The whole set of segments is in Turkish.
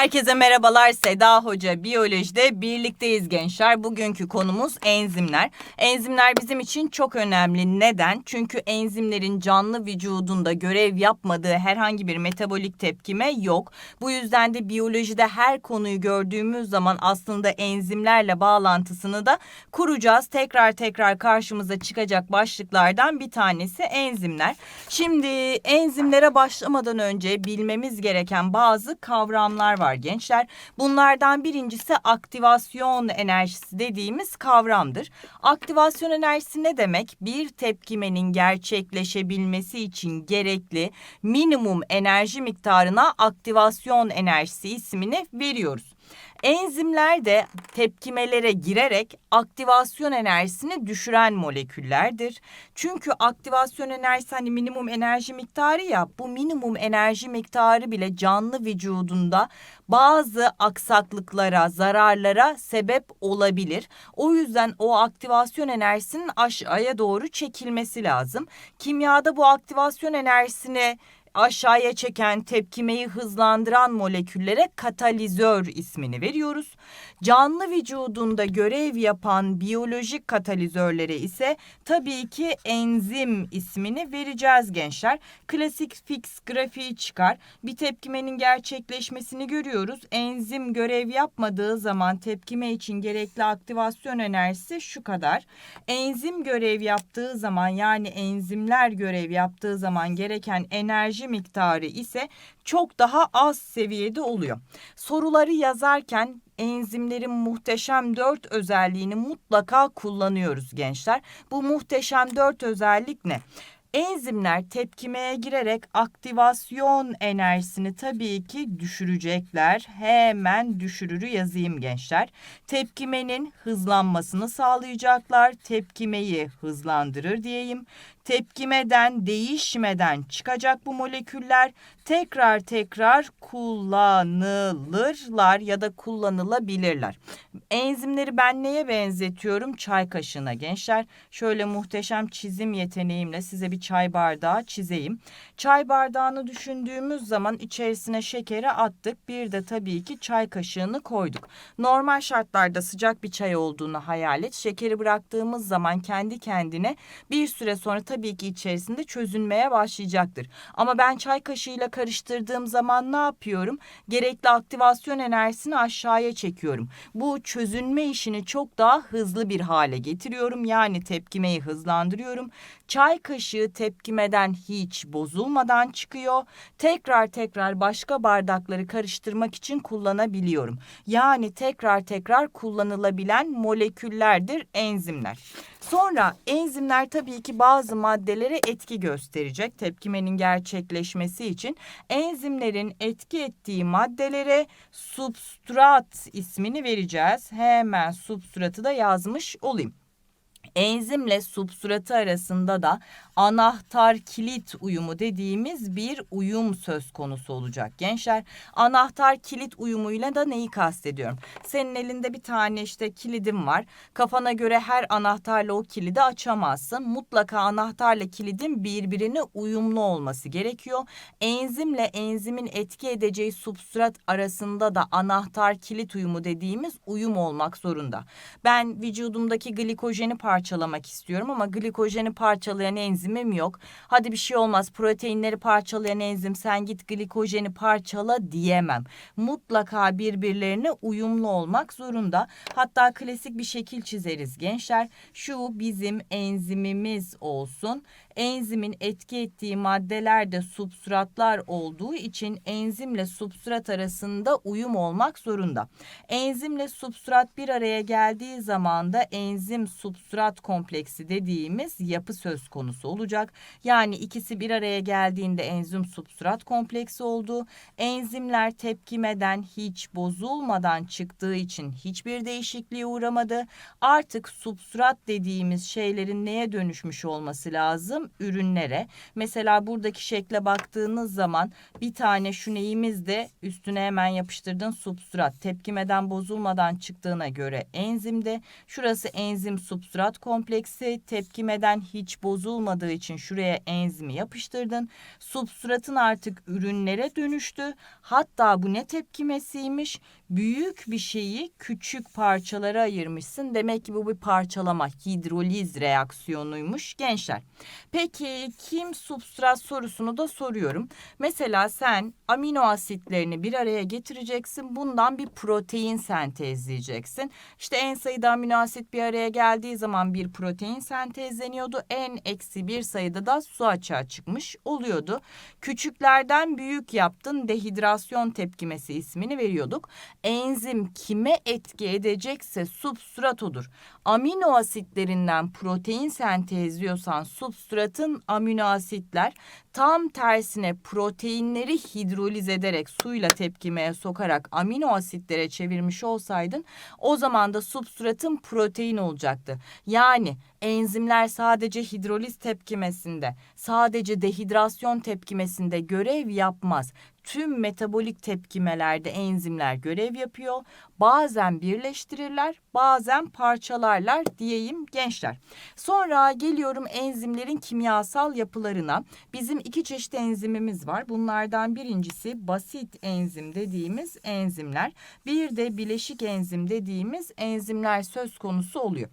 Herkese merhabalar. Seda Hoca Biyolojide birlikteyiz gençler. Bugünkü konumuz enzimler. Enzimler bizim için çok önemli. Neden? Çünkü enzimlerin canlı vücudunda görev yapmadığı herhangi bir metabolik tepkime yok. Bu yüzden de biyolojide her konuyu gördüğümüz zaman aslında enzimlerle bağlantısını da kuracağız. Tekrar tekrar karşımıza çıkacak başlıklardan bir tanesi enzimler. Şimdi enzimlere başlamadan önce bilmemiz gereken bazı kavramlar var gençler. Bunlardan birincisi aktivasyon enerjisi dediğimiz kavramdır. Aktivasyon enerjisi ne demek? Bir tepkimenin gerçekleşebilmesi için gerekli minimum enerji miktarına aktivasyon enerjisi ismini veriyoruz. Enzimler de tepkimelere girerek aktivasyon enerjisini düşüren moleküllerdir. Çünkü aktivasyon enerjisi hani minimum enerji miktarı ya bu minimum enerji miktarı bile canlı vücudunda bazı aksaklıklara, zararlara sebep olabilir. O yüzden o aktivasyon enerjisinin aşağıya doğru çekilmesi lazım. Kimyada bu aktivasyon enerjisini aşağıya çeken, tepkimeyi hızlandıran moleküllere katalizör ismini veriyoruz. Canlı vücudunda görev yapan biyolojik katalizörlere ise tabii ki enzim ismini vereceğiz gençler. Klasik fix grafiği çıkar. Bir tepkimenin gerçekleşmesini görüyoruz. Enzim görev yapmadığı zaman tepkime için gerekli aktivasyon enerjisi şu kadar. Enzim görev yaptığı zaman yani enzimler görev yaptığı zaman gereken enerji miktarı ise çok daha az seviyede oluyor. Soruları yazarken enzimlerin muhteşem dört özelliğini mutlaka kullanıyoruz gençler. Bu muhteşem dört özellik ne? Enzimler tepkimeye girerek aktivasyon enerjisini tabii ki düşürecekler. Hemen düşürürü yazayım gençler. Tepkimenin hızlanmasını sağlayacaklar. Tepkimeyi hızlandırır diyeyim. Tepkimeden değişmeden çıkacak bu moleküller tekrar tekrar kullanılırlar ya da kullanılabilirler. Enzimleri ben neye benzetiyorum? Çay kaşığına gençler. Şöyle muhteşem çizim yeteneğimle size bir çay bardağı çizeyim. Çay bardağını düşündüğümüz zaman içerisine şekeri attık. Bir de tabii ki çay kaşığını koyduk. Normal şartlarda sıcak bir çay olduğunu hayal et. Şekeri bıraktığımız zaman kendi kendine bir süre sonra tabii ki içerisinde çözünmeye başlayacaktır. Ama ben çay kaşığıyla karıştırdığım zaman ne yapıyorum? Gerekli aktivasyon enerjisini aşağıya çekiyorum. Bu çözünme işini çok daha hızlı bir hale getiriyorum. Yani tepkimeyi hızlandırıyorum. Çay kaşığı tepkimeden hiç bozulmadan çıkıyor. Tekrar tekrar başka bardakları karıştırmak için kullanabiliyorum. Yani tekrar tekrar kullanılabilen moleküllerdir enzimler. Sonra enzimler tabii ki bazı maddelere etki gösterecek tepkimenin gerçekleşmesi için. Enzimlerin etki ettiği maddelere substrat ismini vereceğiz. Hemen substratı da yazmış olayım. Enzimle substratı arasında da anahtar kilit uyumu dediğimiz bir uyum söz konusu olacak gençler. Anahtar kilit uyumuyla da neyi kastediyorum? Senin elinde bir tane işte kilidim var. Kafana göre her anahtarla o kilidi açamazsın. Mutlaka anahtarla kilidin birbirine uyumlu olması gerekiyor. Enzimle enzimin etki edeceği substrat arasında da anahtar kilit uyumu dediğimiz uyum olmak zorunda. Ben vücudumdaki glikojeni parçalamak istiyorum ama glikojeni parçalayan enzimim yok. Hadi bir şey olmaz proteinleri parçalayan enzim sen git glikojeni parçala diyemem. Mutlaka birbirlerine uyumlu olmak zorunda. Hatta klasik bir şekil çizeriz gençler. Şu bizim enzimimiz olsun. Enzimin etki ettiği maddeler de substratlar olduğu için enzimle substrat arasında uyum olmak zorunda. Enzimle substrat bir araya geldiği zaman da enzim substrat kompleksi dediğimiz yapı söz konusu olacak. Yani ikisi bir araya geldiğinde enzim substrat kompleksi oldu. Enzimler tepkimeden hiç bozulmadan çıktığı için hiçbir değişikliğe uğramadı. Artık substrat dediğimiz şeylerin neye dönüşmüş olması lazım? Ürünlere. Mesela buradaki şekle baktığınız zaman bir tane şu neyimiz de üstüne hemen yapıştırdığın substrat tepkimeden bozulmadan çıktığına göre enzimde. Şurası enzim substrat kompleksi tepkimeden hiç bozulmadığı için şuraya enzimi yapıştırdın. Substratın artık ürünlere dönüştü. Hatta bu ne tepkimesiymiş? Büyük bir şeyi küçük parçalara ayırmışsın. Demek ki bu bir parçalama, hidroliz reaksiyonuymuş gençler. Peki kim substrat sorusunu da soruyorum. Mesela sen amino asitlerini bir araya getireceksin. Bundan bir protein sentezleyeceksin. İşte en sayıda amino asit bir araya geldiği zaman bir protein sentezleniyordu. En eksi bir sayıda da su açığa çıkmış oluyordu. Küçüklerden büyük yaptın dehidrasyon tepkimesi ismini veriyorduk. Enzim kime etki edecekse substrat odur. Amino asitlerinden protein sentezliyorsan substratın amino asitler tam tersine proteinleri hidroliz ederek suyla tepkimeye sokarak amino asitlere çevirmiş olsaydın o zaman da substratın protein olacaktı. Yani enzimler sadece hidroliz tepkimesinde, sadece dehidrasyon tepkimesinde görev yapmaz. Tüm metabolik tepkimelerde enzimler görev yapıyor. Bazen birleştirirler, bazen parçalarlar diyeyim gençler. Sonra geliyorum enzimlerin kimyasal yapılarına. Bizim iki çeşit enzimimiz var. Bunlardan birincisi basit enzim dediğimiz enzimler. Bir de bileşik enzim dediğimiz enzimler söz konusu oluyor.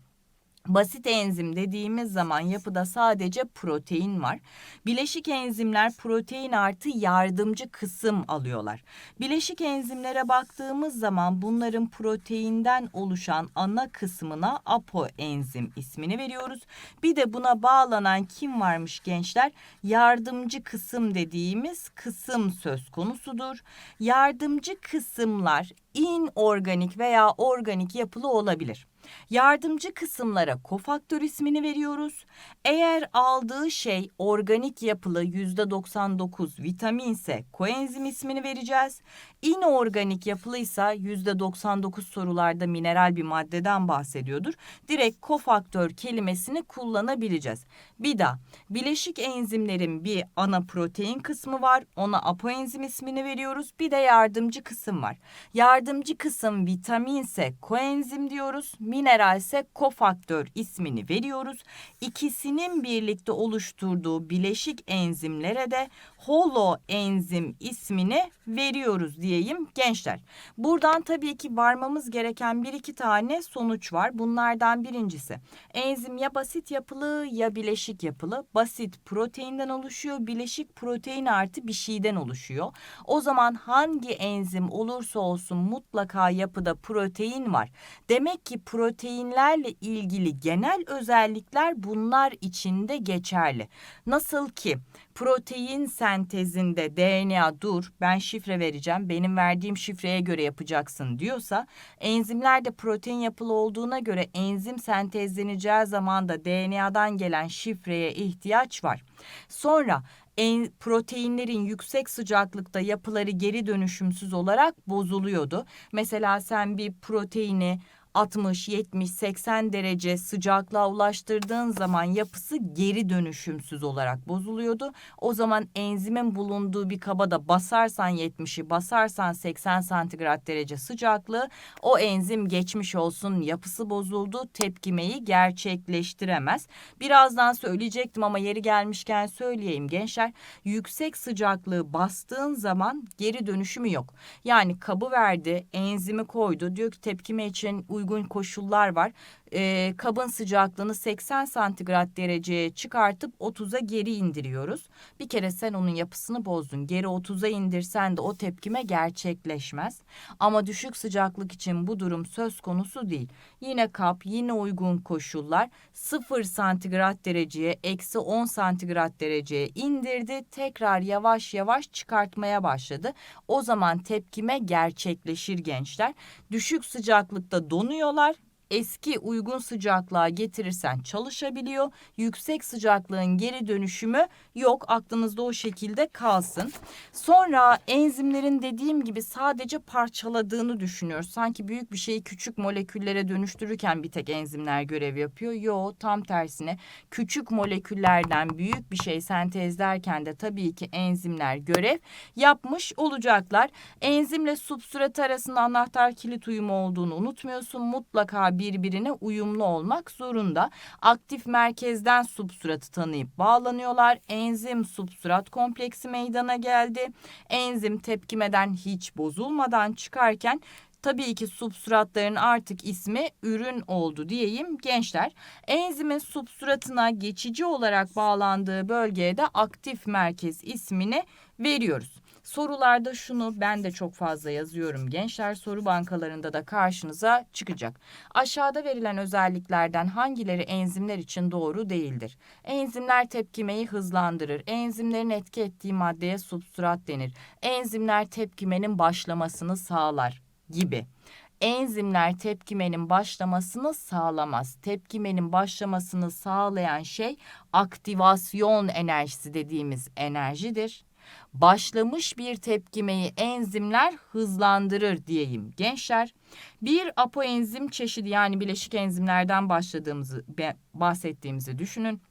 Basit enzim dediğimiz zaman yapıda sadece protein var. Bileşik enzimler protein artı yardımcı kısım alıyorlar. Bileşik enzimlere baktığımız zaman bunların proteinden oluşan ana kısmına apoenzim ismini veriyoruz. Bir de buna bağlanan kim varmış gençler? Yardımcı kısım dediğimiz kısım söz konusudur. Yardımcı kısımlar inorganik veya organik yapılı olabilir. Yardımcı kısımlara kofaktör ismini veriyoruz. Eğer aldığı şey organik yapılı yüzde 99 vitaminse koenzim ismini vereceğiz. İnorganik yapılıysa yüzde 99 sorularda mineral bir maddeden bahsediyordur. Direkt kofaktör kelimesini kullanabileceğiz. Bir daha bileşik enzimlerin bir ana protein kısmı var. Ona apoenzim ismini veriyoruz. Bir de yardımcı kısım var. Yardımcı kısım vitaminse koenzim diyoruz. Mineralse kofaktör ismini veriyoruz. İkisinin birlikte oluşturduğu bileşik enzimlere de holoenzim ismini veriyoruz diyeyim gençler. Buradan tabii ki varmamız gereken bir iki tane sonuç var. Bunlardan birincisi enzim ya basit yapılı ya bileşik yapılı. Basit proteinden oluşuyor. Bileşik protein artı bir şeyden oluşuyor. O zaman hangi enzim olursa olsun mutlaka yapıda protein var. Demek ki proteinlerle ilgili genel özellikler bunlar içinde geçerli. Nasıl ki protein sentezinde DNA dur ben şifre vereceğim benim verdiğim şifreye göre yapacaksın diyorsa enzimler de protein yapılı olduğuna göre enzim sentezleneceği zaman da DNA'dan gelen şifreye ihtiyaç var. Sonra en, proteinlerin yüksek sıcaklıkta yapıları geri dönüşümsüz olarak bozuluyordu. Mesela sen bir proteini 60, 70, 80 derece sıcaklığa ulaştırdığın zaman yapısı geri dönüşümsüz olarak bozuluyordu. O zaman enzimin bulunduğu bir kaba da basarsan 70'i basarsan 80 santigrat derece sıcaklığı o enzim geçmiş olsun yapısı bozuldu tepkimeyi gerçekleştiremez. Birazdan söyleyecektim ama yeri gelmişken söyleyeyim gençler. Yüksek sıcaklığı bastığın zaman geri dönüşümü yok. Yani kabı verdi enzimi koydu diyor ki tepkime için uygun uygun koşullar var. E, kabın sıcaklığını 80 santigrat dereceye çıkartıp 30'a geri indiriyoruz. Bir kere sen onun yapısını bozdun. Geri 30'a indirsen de o tepkime gerçekleşmez. Ama düşük sıcaklık için bu durum söz konusu değil. Yine kap, yine uygun koşullar 0 santigrat dereceye, eksi 10 santigrat dereceye indirdi. Tekrar yavaş yavaş çıkartmaya başladı. O zaman tepkime gerçekleşir gençler. Düşük sıcaklıkta donuyorlar eski uygun sıcaklığa getirirsen çalışabiliyor. Yüksek sıcaklığın geri dönüşümü yok. Aklınızda o şekilde kalsın. Sonra enzimlerin dediğim gibi sadece parçaladığını düşünüyoruz. Sanki büyük bir şeyi küçük moleküllere dönüştürürken bir tek enzimler görev yapıyor. Yo tam tersine küçük moleküllerden büyük bir şey sentezlerken de tabii ki enzimler görev yapmış olacaklar. Enzimle substrat arasında anahtar kilit uyumu olduğunu unutmuyorsun. Mutlaka birbirine uyumlu olmak zorunda. Aktif merkezden substratı tanıyıp bağlanıyorlar. Enzim substrat kompleksi meydana geldi. Enzim tepkimeden hiç bozulmadan çıkarken Tabii ki substratların artık ismi ürün oldu diyeyim gençler. Enzimin substratına geçici olarak bağlandığı bölgeye de aktif merkez ismini veriyoruz. Sorularda şunu ben de çok fazla yazıyorum gençler soru bankalarında da karşınıza çıkacak. Aşağıda verilen özelliklerden hangileri enzimler için doğru değildir? Enzimler tepkimeyi hızlandırır. Enzimlerin etki ettiği maddeye substrat denir. Enzimler tepkimenin başlamasını sağlar gibi. Enzimler tepkimenin başlamasını sağlamaz. Tepkimenin başlamasını sağlayan şey aktivasyon enerjisi dediğimiz enerjidir. Başlamış bir tepkimeyi enzimler hızlandırır diyeyim gençler. Bir apoenzim çeşidi yani bileşik enzimlerden başladığımızı bahsettiğimizi düşünün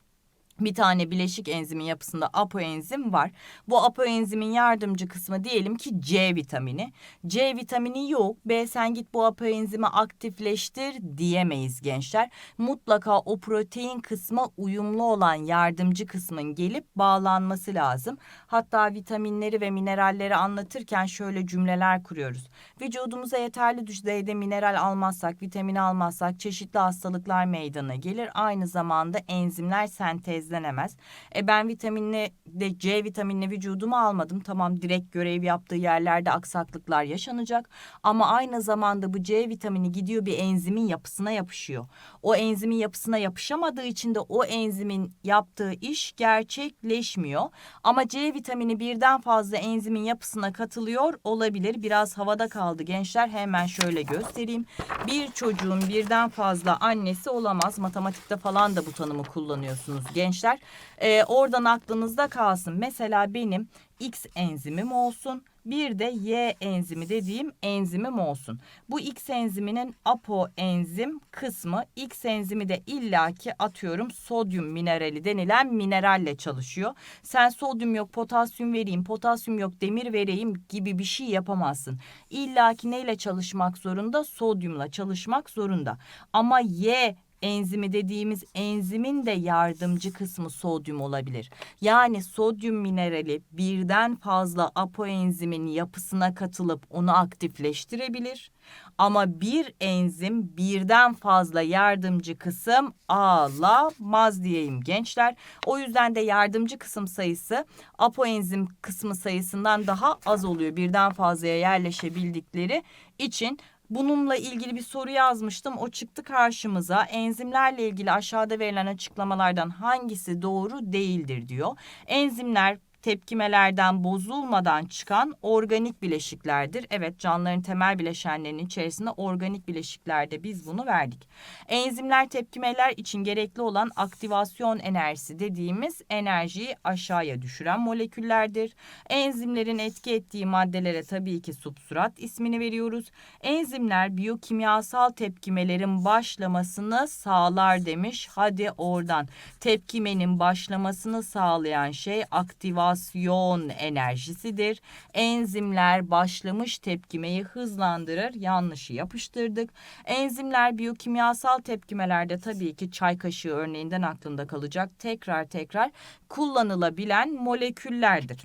bir tane bileşik enzimin yapısında apoenzim var. Bu apoenzimin yardımcı kısmı diyelim ki C vitamini. C vitamini yok. B sen git bu apoenzimi aktifleştir diyemeyiz gençler. Mutlaka o protein kısmı uyumlu olan yardımcı kısmın gelip bağlanması lazım. Hatta vitaminleri ve mineralleri anlatırken şöyle cümleler kuruyoruz. Vücudumuza yeterli düzeyde mineral almazsak, vitamin almazsak çeşitli hastalıklar meydana gelir. Aynı zamanda enzimler sentez temizlenemez. E ben vitaminli de C vitaminli vücudumu almadım. Tamam direkt görev yaptığı yerlerde aksaklıklar yaşanacak. Ama aynı zamanda bu C vitamini gidiyor bir enzimin yapısına yapışıyor. O enzimin yapısına yapışamadığı için de o enzimin yaptığı iş gerçekleşmiyor. Ama C vitamini birden fazla enzimin yapısına katılıyor olabilir. Biraz havada kaldı gençler. Hemen şöyle göstereyim. Bir çocuğun birden fazla annesi olamaz. Matematikte falan da bu tanımı kullanıyorsunuz gençler gençler. E, oradan aklınızda kalsın. Mesela benim X enzimim olsun. Bir de Y enzimi dediğim enzimim olsun. Bu X enziminin apoenzim kısmı X enzimi de illaki atıyorum sodyum minerali denilen mineralle çalışıyor. Sen sodyum yok potasyum vereyim, potasyum yok demir vereyim gibi bir şey yapamazsın. İllaki neyle çalışmak zorunda? Sodyumla çalışmak zorunda. Ama Y enzimi dediğimiz enzimin de yardımcı kısmı sodyum olabilir. Yani sodyum minerali birden fazla apoenzimin yapısına katılıp onu aktifleştirebilir. Ama bir enzim birden fazla yardımcı kısım alamaz diyeyim gençler. O yüzden de yardımcı kısım sayısı apoenzim kısmı sayısından daha az oluyor. Birden fazlaya yerleşebildikleri için Bununla ilgili bir soru yazmıştım. O çıktı karşımıza. Enzimlerle ilgili aşağıda verilen açıklamalardan hangisi doğru değildir diyor. Enzimler tepkimelerden bozulmadan çıkan organik bileşiklerdir. Evet canlıların temel bileşenlerinin içerisinde organik bileşiklerde biz bunu verdik. Enzimler tepkimeler için gerekli olan aktivasyon enerjisi dediğimiz enerjiyi aşağıya düşüren moleküllerdir. Enzimlerin etki ettiği maddelere tabii ki substrat ismini veriyoruz. Enzimler biyokimyasal tepkimelerin başlamasını sağlar demiş. Hadi oradan tepkimenin başlamasını sağlayan şey aktivasyon aktivasyon enerjisidir. Enzimler başlamış tepkimeyi hızlandırır. Yanlışı yapıştırdık. Enzimler biyokimyasal tepkimelerde tabii ki çay kaşığı örneğinden aklında kalacak. Tekrar tekrar kullanılabilen moleküllerdir.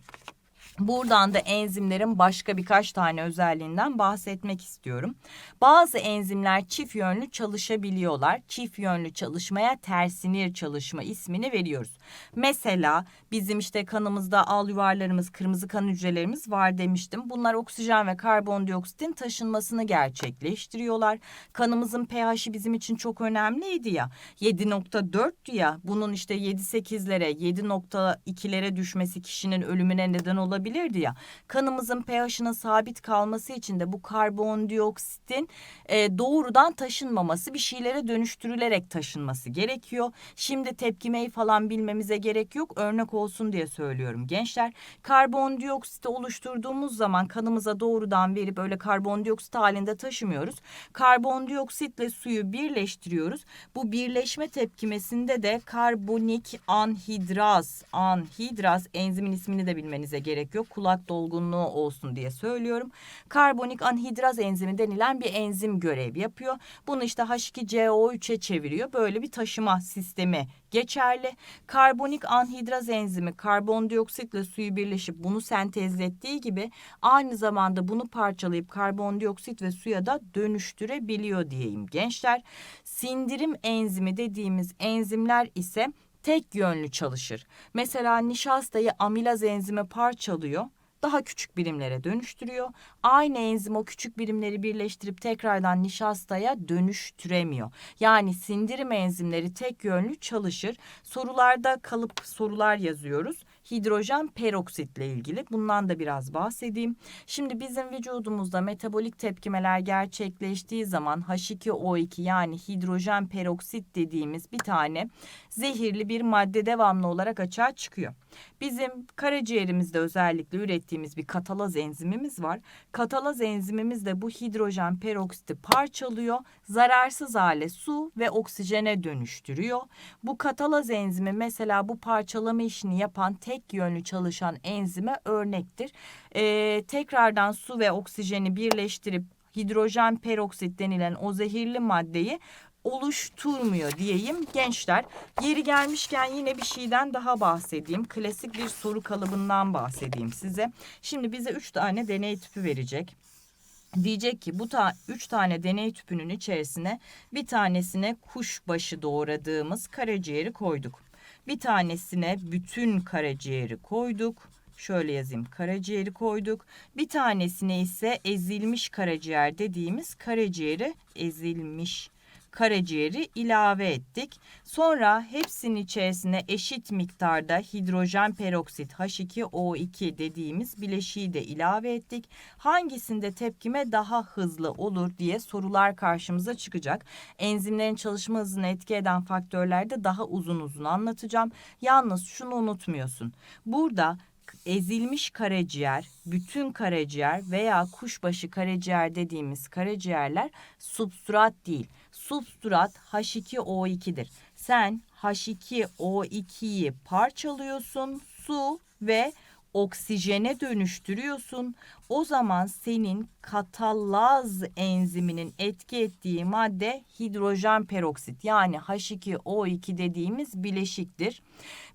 Buradan da enzimlerin başka birkaç tane özelliğinden bahsetmek istiyorum. Bazı enzimler çift yönlü çalışabiliyorlar. Çift yönlü çalışmaya tersinir çalışma ismini veriyoruz. Mesela bizim işte kanımızda al yuvarlarımız, kırmızı kan hücrelerimiz var demiştim. Bunlar oksijen ve karbondioksitin taşınmasını gerçekleştiriyorlar. Kanımızın pH'i bizim için çok önemliydi ya. 7.4'tü ya. Bunun işte 7.8'lere, 7.2'lere düşmesi kişinin ölümüne neden olabilir olabilirdi ya. Kanımızın pH'ının sabit kalması için de bu karbondioksitin e, doğrudan taşınmaması bir şeylere dönüştürülerek taşınması gerekiyor. Şimdi tepkimeyi falan bilmemize gerek yok. Örnek olsun diye söylüyorum gençler. Karbondioksiti oluşturduğumuz zaman kanımıza doğrudan verip öyle karbondioksit halinde taşımıyoruz. Karbondioksitle suyu birleştiriyoruz. Bu birleşme tepkimesinde de karbonik anhidraz, anhidraz enzimin ismini de bilmenize gerek yok yapıyor. Kulak dolgunluğu olsun diye söylüyorum. Karbonik anhidraz enzimi denilen bir enzim görev yapıyor. Bunu işte H2CO3'e çeviriyor. Böyle bir taşıma sistemi geçerli. Karbonik anhidraz enzimi karbondioksitle suyu birleşip bunu sentezlettiği gibi aynı zamanda bunu parçalayıp karbondioksit ve suya da dönüştürebiliyor diyeyim gençler. Sindirim enzimi dediğimiz enzimler ise tek yönlü çalışır. Mesela nişastayı amilaz enzimi parçalıyor daha küçük birimlere dönüştürüyor. Aynı enzim o küçük birimleri birleştirip tekrardan nişastaya dönüştüremiyor. Yani sindirim enzimleri tek yönlü çalışır. Sorularda kalıp sorular yazıyoruz hidrojen peroksitle ilgili. Bundan da biraz bahsedeyim. Şimdi bizim vücudumuzda metabolik tepkimeler gerçekleştiği zaman H2O2 yani hidrojen peroksit dediğimiz bir tane zehirli bir madde devamlı olarak açığa çıkıyor. Bizim karaciğerimizde özellikle ürettiğimiz bir katalaz enzimimiz var. Katalaz enzimimiz de bu hidrojen peroksiti parçalıyor, zararsız hale su ve oksijene dönüştürüyor. Bu katalaz enzimi mesela bu parçalama işini yapan tek yönlü çalışan enzime örnektir. Ee, tekrardan su ve oksijeni birleştirip hidrojen peroksit denilen o zehirli maddeyi oluşturmuyor diyeyim gençler. Yeri gelmişken yine bir şeyden daha bahsedeyim. Klasik bir soru kalıbından bahsedeyim size. Şimdi bize üç tane deney tüpü verecek. Diyecek ki bu ta üç tane deney tüpünün içerisine bir tanesine kuşbaşı doğradığımız karaciğeri koyduk. Bir tanesine bütün karaciğeri koyduk. Şöyle yazayım karaciğeri koyduk. Bir tanesine ise ezilmiş karaciğer dediğimiz karaciğeri ezilmiş karaciğeri ilave ettik. Sonra hepsinin içerisine eşit miktarda hidrojen peroksit H2O2 dediğimiz bileşiği de ilave ettik. Hangisinde tepkime daha hızlı olur diye sorular karşımıza çıkacak. Enzimlerin çalışma hızını etki eden faktörlerde daha uzun uzun anlatacağım. Yalnız şunu unutmuyorsun. Burada ezilmiş karaciğer, bütün karaciğer veya kuşbaşı karaciğer dediğimiz karaciğerler substrat değil. Substrat H2O2'dir. Sen H2O2'yi parçalıyorsun, su ve oksijene dönüştürüyorsun. O zaman senin katalaz enziminin etki ettiği madde hidrojen peroksit yani H2O2 dediğimiz bileşiktir.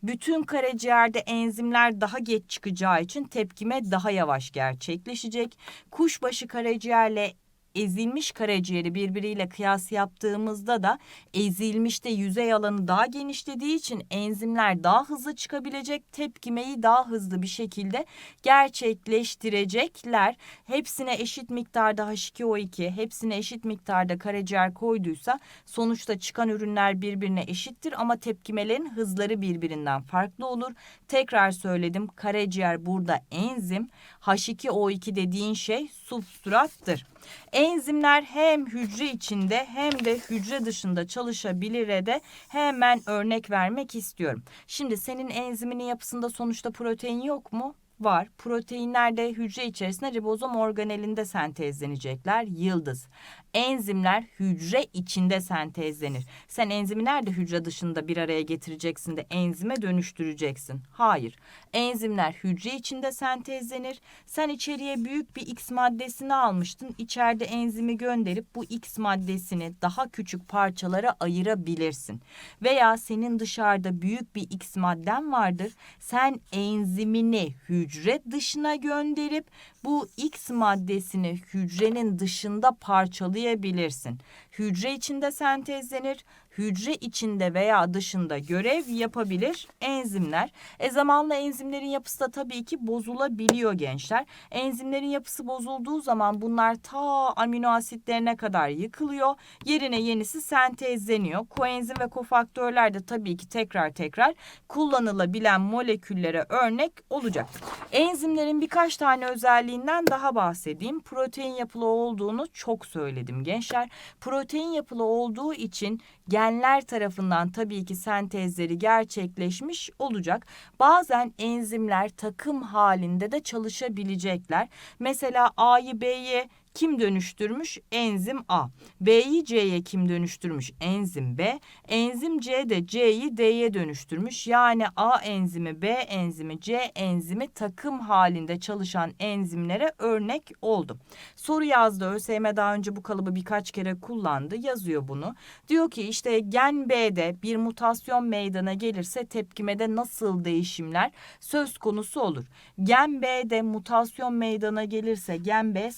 Bütün karaciğerde enzimler daha geç çıkacağı için tepkime daha yavaş gerçekleşecek. Kuşbaşı karaciğerle ezilmiş karaciğeri birbiriyle kıyas yaptığımızda da ezilmişte yüzey alanı daha genişlediği için enzimler daha hızlı çıkabilecek, tepkimeyi daha hızlı bir şekilde gerçekleştirecekler. Hepsine eşit miktarda H2O2, hepsine eşit miktarda karaciğer koyduysa sonuçta çıkan ürünler birbirine eşittir ama tepkimelerin hızları birbirinden farklı olur. Tekrar söyledim karaciğer burada enzim, H2O2 dediğin şey substrattır. Enzimler hem hücre içinde hem de hücre dışında çalışabilir de hemen örnek vermek istiyorum. Şimdi senin enziminin yapısında sonuçta protein yok mu? Var. Proteinler de hücre içerisinde ribozom organelinde sentezlenecekler. Yıldız. Enzimler hücre içinde sentezlenir. Sen enzimi nerede hücre dışında bir araya getireceksin de enzime dönüştüreceksin? Hayır. Enzimler hücre içinde sentezlenir. Sen içeriye büyük bir X maddesini almıştın. İçeride enzimi gönderip bu X maddesini daha küçük parçalara ayırabilirsin. Veya senin dışarıda büyük bir X madden vardır. Sen enzimini hücre dışına gönderip bu X maddesini hücrenin dışında parçalayabilirsin. Hücre içinde sentezlenir, hücre içinde veya dışında görev yapabilir enzimler. E zamanla enzimlerin yapısı da tabii ki bozulabiliyor gençler. Enzimlerin yapısı bozulduğu zaman bunlar ta amino asitlerine kadar yıkılıyor. Yerine yenisi sentezleniyor. Koenzim ve kofaktörler de tabii ki tekrar tekrar kullanılabilen moleküllere örnek olacak. Enzimlerin birkaç tane özelliğinden daha bahsedeyim. Protein yapılı olduğunu çok söyledim gençler. Protein yapılı olduğu için genler tarafından tabii ki sentezleri gerçekleşmiş olacak. Bazen enzimler takım halinde de çalışabilecekler. Mesela A'yı B'ye kim dönüştürmüş? Enzim A. B'yi C'ye kim dönüştürmüş? Enzim B. Enzim C de C'yi D'ye dönüştürmüş. Yani A enzimi, B enzimi, C enzimi takım halinde çalışan enzimlere örnek oldu. Soru yazdı. ÖSYM daha önce bu kalıbı birkaç kere kullandı. Yazıyor bunu. Diyor ki işte gen B'de bir mutasyon meydana gelirse tepkimede nasıl değişimler söz konusu olur? Gen B'de mutasyon meydana gelirse gen B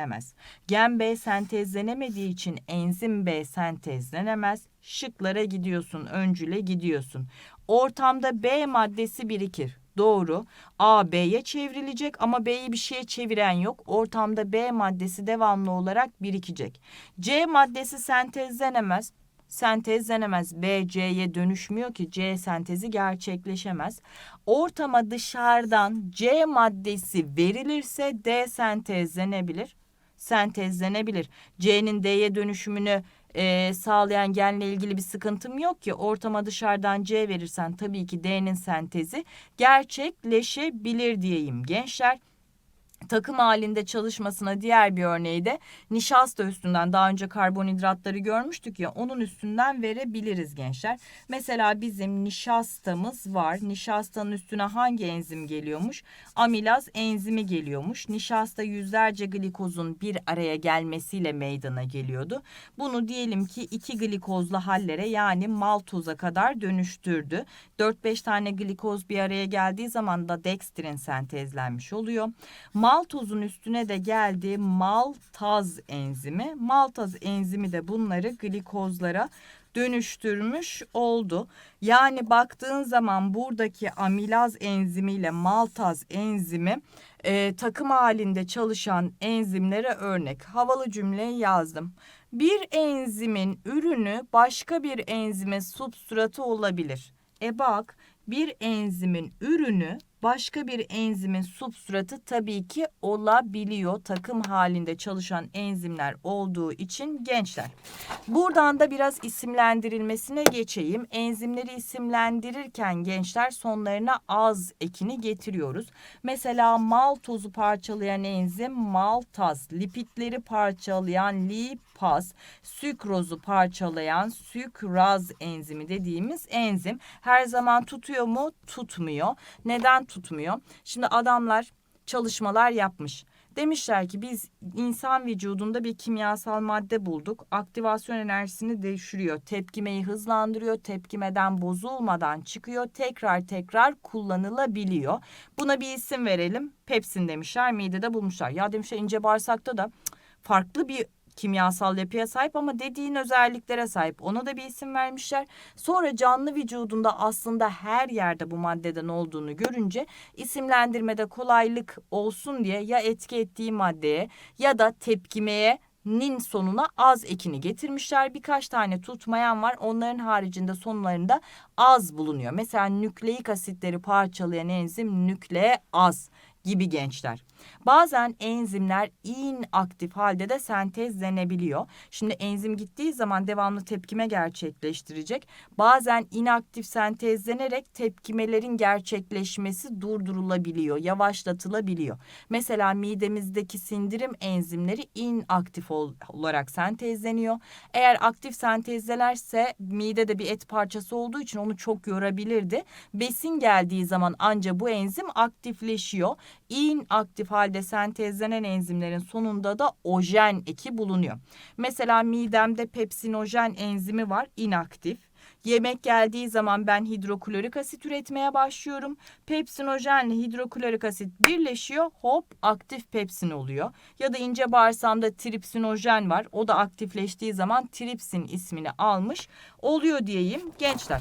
sentezlenemez. Gen B sentezlenemediği için enzim B sentezlenemez. Şıklara gidiyorsun, öncüle gidiyorsun. Ortamda B maddesi birikir. Doğru. A B'ye çevrilecek ama B'yi bir şeye çeviren yok. Ortamda B maddesi devamlı olarak birikecek. C maddesi sentezlenemez. Sentezlenemez. B C'ye dönüşmüyor ki C sentezi gerçekleşemez. Ortama dışarıdan C maddesi verilirse D sentezlenebilir. Sentezlenebilir. C'nin D'ye dönüşümünü e, sağlayan genle ilgili bir sıkıntım yok ki ortama dışarıdan C verirsen tabii ki D'nin sentezi gerçekleşebilir diyeyim gençler. Takım halinde çalışmasına diğer bir örneği de nişasta üstünden daha önce karbonhidratları görmüştük ya onun üstünden verebiliriz gençler. Mesela bizim nişastamız var. Nişastanın üstüne hangi enzim geliyormuş? Amilaz enzimi geliyormuş. Nişasta yüzlerce glikozun bir araya gelmesiyle meydana geliyordu. Bunu diyelim ki iki glikozlu hallere yani maltoza kadar dönüştürdü. 4-5 tane glikoz bir araya geldiği zaman da dekstrin sentezlenmiş oluyor. Maltozun üstüne de geldi maltaz enzimi. Maltaz enzimi de bunları glikozlara dönüştürmüş oldu. Yani baktığın zaman buradaki amilaz enzimiyle maltaz enzimi e, takım halinde çalışan enzimlere örnek. Havalı cümleyi yazdım. Bir enzimin ürünü başka bir enzimin substratı olabilir. E bak bir enzimin ürünü başka bir enzimin substratı tabii ki olabiliyor. Takım halinde çalışan enzimler olduğu için gençler. Buradan da biraz isimlendirilmesine geçeyim. Enzimleri isimlendirirken gençler sonlarına az ekini getiriyoruz. Mesela maltozu parçalayan enzim maltaz, lipidleri parçalayan lipaz, sükrozu parçalayan sükraz enzimi dediğimiz enzim her zaman tutuyor mu? Tutmuyor. Neden tutmuyor? Şimdi adamlar çalışmalar yapmış. Demişler ki biz insan vücudunda bir kimyasal madde bulduk. Aktivasyon enerjisini düşürüyor. Tepkimeyi hızlandırıyor. Tepkimeden bozulmadan çıkıyor. Tekrar tekrar kullanılabiliyor. Buna bir isim verelim. Pepsin demişler. Midede bulmuşlar. Ya demişler ince bağırsakta da farklı bir kimyasal yapıya sahip ama dediğin özelliklere sahip. Ona da bir isim vermişler. Sonra canlı vücudunda aslında her yerde bu maddeden olduğunu görünce isimlendirmede kolaylık olsun diye ya etki ettiği maddeye ya da tepkimeye nin sonuna az ekini getirmişler. Birkaç tane tutmayan var. Onların haricinde sonlarında az bulunuyor. Mesela nükleik asitleri parçalayan enzim nükleaz gibi gençler. Bazen enzimler inaktif halde de sentezlenebiliyor. Şimdi enzim gittiği zaman devamlı tepkime gerçekleştirecek. Bazen inaktif sentezlenerek tepkimelerin gerçekleşmesi durdurulabiliyor, yavaşlatılabiliyor. Mesela midemizdeki sindirim enzimleri inaktif olarak sentezleniyor. Eğer aktif sentezlerse midede bir et parçası olduğu için onu çok yorabilirdi. Besin geldiği zaman anca bu enzim aktifleşiyor. İnaktif halde sentezlenen enzimlerin sonunda da ojen eki bulunuyor. Mesela midemde pepsinojen enzimi var inaktif. Yemek geldiği zaman ben hidroklorik asit üretmeye başlıyorum. Pepsinojenle hidroklorik asit birleşiyor. Hop aktif pepsin oluyor. Ya da ince bağırsamda tripsinojen var. O da aktifleştiği zaman tripsin ismini almış oluyor diyeyim gençler.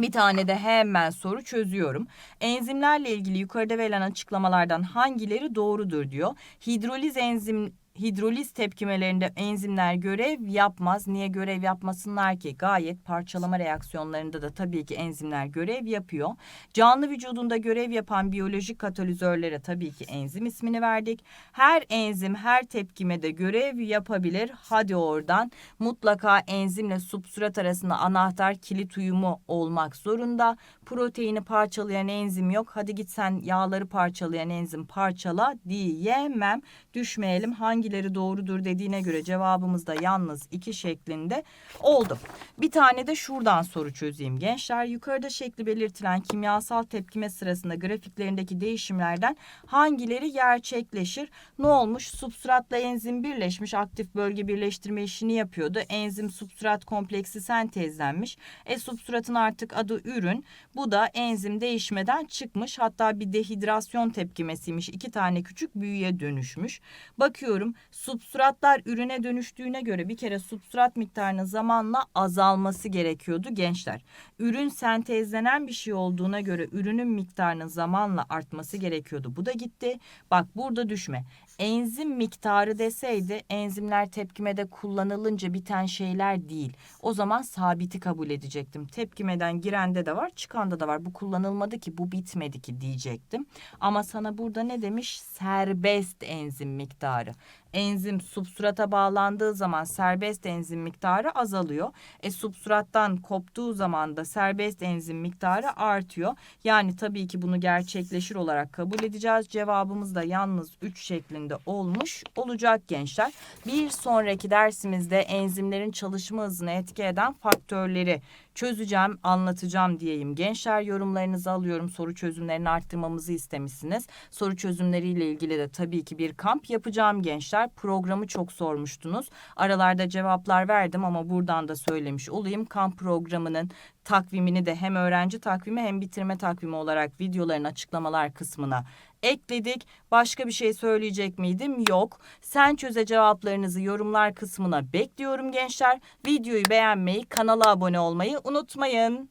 Bir tane de hemen soru çözüyorum. Enzimlerle ilgili yukarıda verilen açıklamalardan hangileri doğrudur diyor. Hidroliz enzim hidroliz tepkimelerinde enzimler görev yapmaz. Niye görev yapmasınlar ki? Gayet parçalama reaksiyonlarında da tabii ki enzimler görev yapıyor. Canlı vücudunda görev yapan biyolojik katalizörlere tabii ki enzim ismini verdik. Her enzim her tepkimede görev yapabilir. Hadi oradan mutlaka enzimle substrat arasında anahtar kilit uyumu olmak zorunda. Proteini parçalayan enzim yok. Hadi git sen yağları parçalayan enzim parçala diyemem. Düşmeyelim hangi hangileri doğrudur dediğine göre cevabımız da yalnız iki şeklinde oldu. Bir tane de şuradan soru çözeyim gençler. Yukarıda şekli belirtilen kimyasal tepkime sırasında grafiklerindeki değişimlerden hangileri gerçekleşir? Ne olmuş? Substratla enzim birleşmiş. Aktif bölge birleştirme işini yapıyordu. Enzim substrat kompleksi sentezlenmiş. E substratın artık adı ürün. Bu da enzim değişmeden çıkmış. Hatta bir dehidrasyon tepkimesiymiş. İki tane küçük büyüye dönüşmüş. Bakıyorum substratlar ürüne dönüştüğüne göre bir kere substrat miktarının zamanla azalması gerekiyordu gençler. Ürün sentezlenen bir şey olduğuna göre ürünün miktarının zamanla artması gerekiyordu. Bu da gitti. Bak burada düşme. Enzim miktarı deseydi enzimler tepkimede kullanılınca biten şeyler değil. O zaman sabiti kabul edecektim. Tepkimeden girende de var, çıkanda da var. Bu kullanılmadı ki, bu bitmedi ki diyecektim. Ama sana burada ne demiş? Serbest enzim miktarı. Enzim substrata bağlandığı zaman serbest enzim miktarı azalıyor. E substrattan koptuğu zaman da serbest enzim miktarı artıyor. Yani tabii ki bunu gerçekleşir olarak kabul edeceğiz. Cevabımız da yalnız 3 şeklinde olmuş olacak gençler. Bir sonraki dersimizde enzimlerin çalışma hızını etki eden faktörleri çözeceğim, anlatacağım diyeyim. Gençler yorumlarınızı alıyorum. Soru çözümlerini arttırmamızı istemişsiniz. Soru çözümleriyle ilgili de tabii ki bir kamp yapacağım gençler. Programı çok sormuştunuz. Aralarda cevaplar verdim ama buradan da söylemiş olayım. Kamp programının takvimini de hem öğrenci takvimi hem bitirme takvimi olarak videoların açıklamalar kısmına ekledik. Başka bir şey söyleyecek miydim? Yok. Sen çöze cevaplarınızı yorumlar kısmına bekliyorum gençler. Videoyu beğenmeyi, kanala abone olmayı unutmayın.